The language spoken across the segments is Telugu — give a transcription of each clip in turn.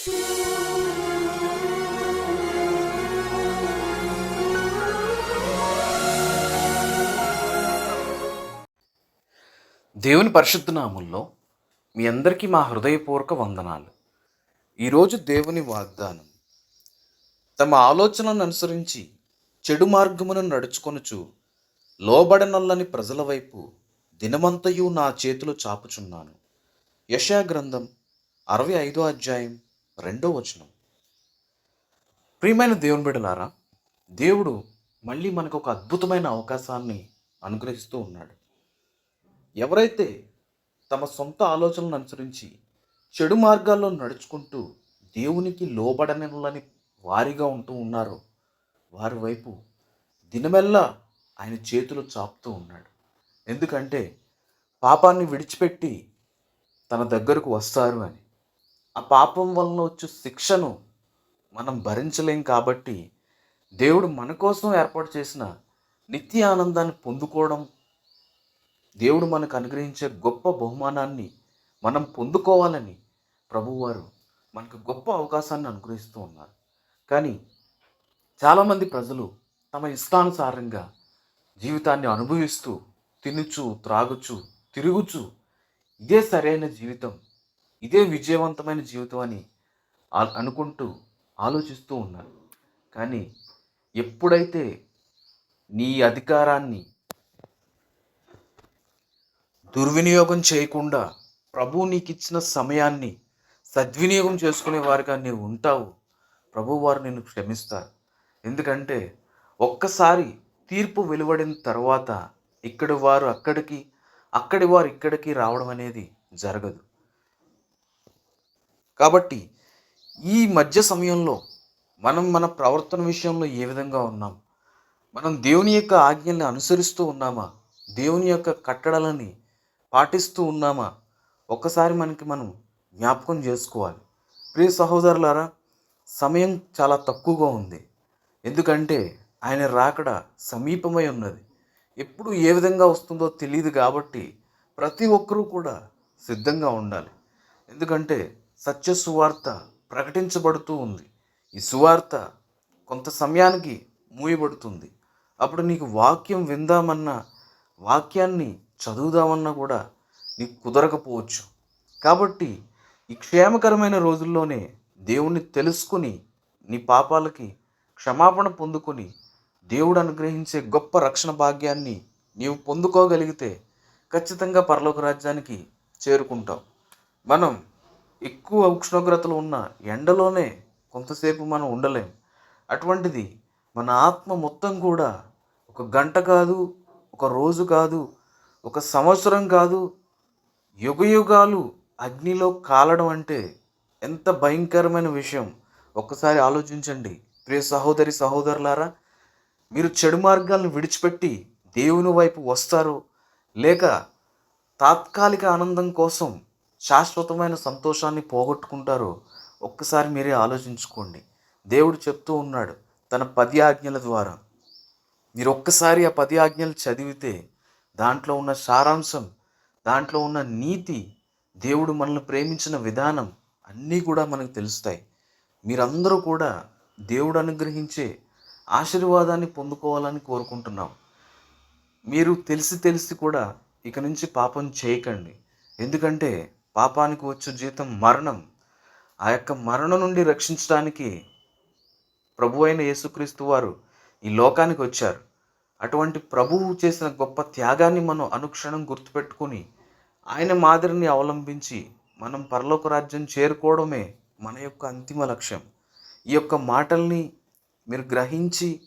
దేవుని పరిశుద్ధనాముల్లో మీ అందరికీ మా హృదయపూర్వక వందనాలు. ఈరోజు దేవుని వాగ్దానం తమ ఆలోచనను అనుసరించి చెడు మార్గమును నడుచుకొనుచు లోబడనల్లని ప్రజల వైపు దినమంతయు నా చేతులు చాపుచున్నాను. యశా గ్రంథం అరవై ఐదో అధ్యాయం రెండో వచనం. ప్రియమైన దేవుని బిడ్డలారా దేవుడు మళ్ళీ మనకు ఒక అద్భుతమైన అవకాశాన్ని అనుగ్రహిస్తూ ఉన్నాడు. ఎవరైతే తమ సొంత ఆలోచనలను అనుసరించి చెడు మార్గాల్లో నడుచుకుంటూ దేవునికి లోబడనని వారిగా ఉంటూ ఉన్నారో వారి వైపు దినమెల్లా ఆయన చేతులు చాపుతూ ఉన్నాడు. ఎందుకంటే పాపాన్ని విడిచిపెట్టి తన దగ్గరకు వస్తారు అని. ఆ పాపం వలన వచ్చే శిక్షను మనం భరించలేం కాబట్టి దేవుడు మన కోసం ఏర్పాటు చేసిన నిత్య ఆనందాన్ని పొందుకోవడం దేవుడు మనకు అనుగ్రహించే గొప్ప బహుమానాన్ని మనం పొందుకోవాలని ప్రభువారు మనకు గొప్ప అవకాశాన్ని అనుగ్రహిస్తూ ఉన్నారు. కానీ చాలామంది ప్రజలు తమ ఇష్టానుసారంగా జీవితాన్ని అనుభవిస్తూ తినుచు త్రాగుచు తిరుగుచు ఇదే సరైన జీవితం ఇదే విజయవంతమైన జీవితం అని అనుకుంటూ ఆలోచిస్తూ ఉన్నారు. కానీ ఎప్పుడైతే నీ అధికారాన్ని దుర్వినియోగం చేయకుండా ప్రభు నీకు ఇచ్చిన సమయాన్ని సద్వినియోగం చేసుకునే వారిగా నీవు ఉంటావు ప్రభు వారు నిన్ను క్షమిస్తారు. ఎందుకంటే ఒక్కసారి తీర్పు వెలువడిన తర్వాత ఇక్కడి వారు అక్కడికి అక్కడి వారు ఇక్కడికి రావడం అనేది జరగదు. కాబట్టి ఈ మధ్య సమయంలో మనం మన ప్రవర్తన విషయంలో ఏ విధంగా ఉన్నాం? మనం దేవుని యొక్క ఆజ్ఞల్ని అనుసరిస్తూ ఉన్నామా? దేవుని యొక్క కట్టడలని పాటిస్తూ ఉన్నామా? ఒక్కసారి మనకి మనం జ్ఞాపకం చేసుకోవాలి. ప్రియ సహోదరులారా సమయం చాలా తక్కువగా ఉంది. ఎందుకంటే ఆయన రాకడ సమీపమై ఉన్నది. ఎప్పుడు ఏ విధంగా వస్తుందో తెలియదు కాబట్టి ప్రతి ఒక్కరూ కూడా సిద్ధంగా ఉండాలి. ఎందుకంటే సత్య సువార్త ప్రకటించబడుతూ ఉంది. ఈ సువార్త కొంత సమయానికి మూయబడుతుంది. అప్పుడు నీకు వాక్యం విందామన్నా వాక్యాన్ని చదువుదామన్నా కూడా నీకు కుదరకపోవచ్చు. కాబట్టి ఈ క్షేమకరమైన రోజుల్లోనే దేవుణ్ణి తెలుసుకుని నీ పాపాలకి క్షమాపణ పొందుకొని దేవుడు అనుగ్రహించే గొప్ప రక్షణ భాగ్యాన్ని నీవు పొందుకోగలిగితే ఖచ్చితంగా పరలోక రాజ్యానికి చేరుకుంటావు. మనం ఎక్కువ ఉష్ణోగ్రతలు ఉన్న ఎండలోనే కొంతసేపు మనం ఉండలేం. అటువంటిది మన ఆత్మ మొత్తం కూడా ఒక గంట కాదు ఒక రోజు కాదు ఒక సంవత్సరం కాదు యుగయుగాలు అగ్నిలో కాలడం అంటే ఎంత భయంకరమైన విషయం. ఒక్కసారి ఆలోచించండి. ప్రియ సహోదరి సహోదరులారా మీరు చెడు మార్గాలను విడిచిపెట్టి దేవుని వైపు వస్తారు లేక తాత్కాలిక ఆనందం కోసం శాశ్వతమైన సంతోషాన్ని పోగొట్టుకుంటారో ఒక్కసారి మీరే ఆలోచించుకోండి. దేవుడు చెప్తూ ఉన్నాడు తన పది ఆజ్ఞల ద్వారా. మీరు ఒక్కసారి ఆ పది ఆజ్ఞలు చదివితే దాంట్లో ఉన్న సారాంశం దాంట్లో ఉన్న నీతి దేవుడు మనల్ని ప్రేమించిన విధానం అన్నీ కూడా మనకు తెలుస్తాయి. మీరందరూ కూడా దేవుడు అనుగ్రహించే ఆశీర్వాదాన్ని పొందుకోవాలని కోరుకుంటున్నాం. మీరు తెలిసి తెలిసి కూడా ఇక నుంచి పాపం చేయకండి. ఎందుకంటే పాపానికి వచ్చే జీతం మరణం. ఆ యొక్క మరణం నుండి రక్షించడానికి ప్రభు అయిన యేసుక్రీస్తు వారు ఈ లోకానికి వచ్చారు. అటువంటి ప్రభువు చేసిన గొప్ప త్యాగాన్ని మనం అనుక్షణం గుర్తుపెట్టుకొని ఆయన మాదిరిని అవలంబించి మనం పరలోక రాజ్యం చేరుకోవడమే మన యొక్క అంతిమ లక్ష్యం. ఈ యొక్క మాటల్ని మీరు గ్రహించి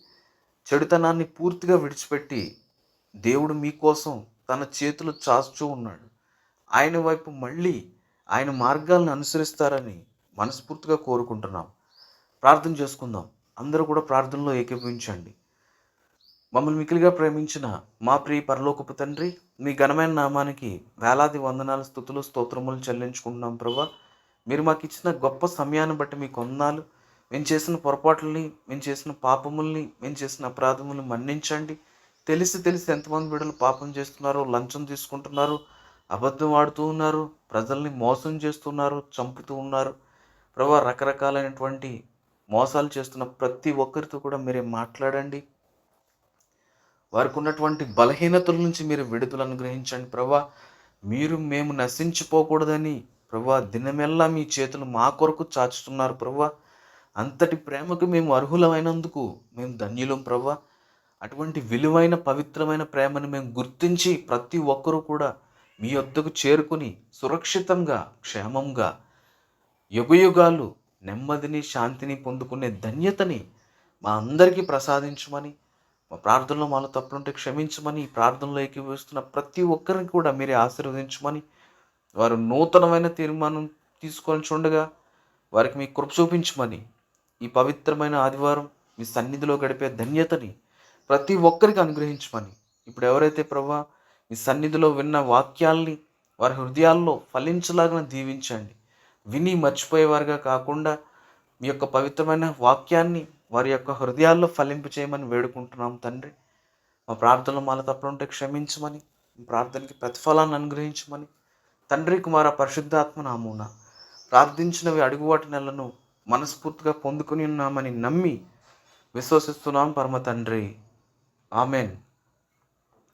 చెడుతనాన్ని పూర్తిగా విడిచిపెట్టి దేవుడు మీకోసం తన చేతులు చాచుతూ ఉన్నాడు. ఆయన వైపు మళ్ళీ ఆయన మార్గాలను అనుసరిస్తారని మనస్ఫూర్తిగా కోరుకుంటున్నాం. ప్రార్థన చేసుకుందాం. అందరూ కూడా ప్రార్థనలో ఏకీభవించండి. మమ్మల్ని మికిలిగా ప్రేమించిన మా ప్రియ పరలోకపు తండ్రి మీ ఘనమైన నామానికి వేలాది వందనాలు స్థుతులు స్తోత్రములు చెల్లించుకుంటున్నాం ప్రభా. మీరు మాకు ఇచ్చిన గొప్ప సమయాన్ని బట్టి మీకు కొందాలు. మేము చేసిన పొరపాట్లని మేము చేసిన పాపముల్ని మేము చేసిన అపరాధములను మన్నించండి. తెలిసి తెలిసి ఎంతమంది బిడ్డలు పాపం చేస్తున్నారో లంచం తీసుకుంటున్నారు అబద్ధం ఆడుతూ ఉన్నారు ప్రజల్ని మోసం చేస్తున్నారు చంపుతూ ఉన్నారు. ప్రభా రకరకాలైనటువంటి మోసాలు చేస్తున్న ప్రతి ఒక్కరితో కూడా మీరే మాట్లాడండి. వారికి ఉన్నటువంటి బలహీనతల నుంచి మీరు విడుదల అనుగ్రహించండి ప్రభా. మీరు మేము నశించిపోకూడదని ప్రభా దినమెల్లా మీ చేతులు మా కొరకు చాచుతున్నారు ప్రభా. అంతటి ప్రేమకు మేము అర్హులమైనందుకు మేము ధన్యులం ప్రభా. అటువంటి విలువైన పవిత్రమైన ప్రేమను మేము గుర్తించి ప్రతి ఒక్కరూ కూడా మీ వద్దకు చేరుకుని సురక్షితంగా క్షేమంగా యుగయుగాలు నెమ్మదిని శాంతిని పొందుకునే ధన్యతని మా అందరికీ ప్రసాదించమని మా ప్రార్థనలో మాలో తప్పులుంటే క్షమించమని ఈ ప్రార్థనలో ఏకీభవిస్తున్న ప్రతి ఒక్కరిని కూడా మీరే ఆశీర్వదించమని వారు నూతనమైన తీర్మానం తీసుకొని చూడగా వారికి మీ కృప చూపించమని ఈ పవిత్రమైన ఆదివారం మీ సన్నిధిలో గడిపే ధన్యతని ప్రతి ఒక్కరికి అనుగ్రహించమని. ఇప్పుడు ఎవరైతే ప్రభా మీ సన్నిధిలో విన్న వాక్యాల్ని వారి హృదయాల్లో ఫలించలాగా దీవించండి. విని మర్చిపోయేవారుగా కాకుండా మీ యొక్క పవిత్రమైన వాక్యాన్ని వారి యొక్క హృదయాల్లో ఫలింపు చేయమని వేడుకుంటున్నాం తండ్రి. మా ప్రార్థనలు మాల తప్పులుంటే క్షమించమని ప్రార్థనకి ప్రతిఫలాన్ని అనుగ్రహించమని తండ్రి కుమార పరిశుద్ధాత్మ నామూన ప్రార్థించినవి అడుగువాటి నెలను మనస్ఫూర్తిగా పొందుకుని ఉన్నామని నమ్మి విశ్వసిస్తున్నాం పరమ తండ్రి. ఆమెన్.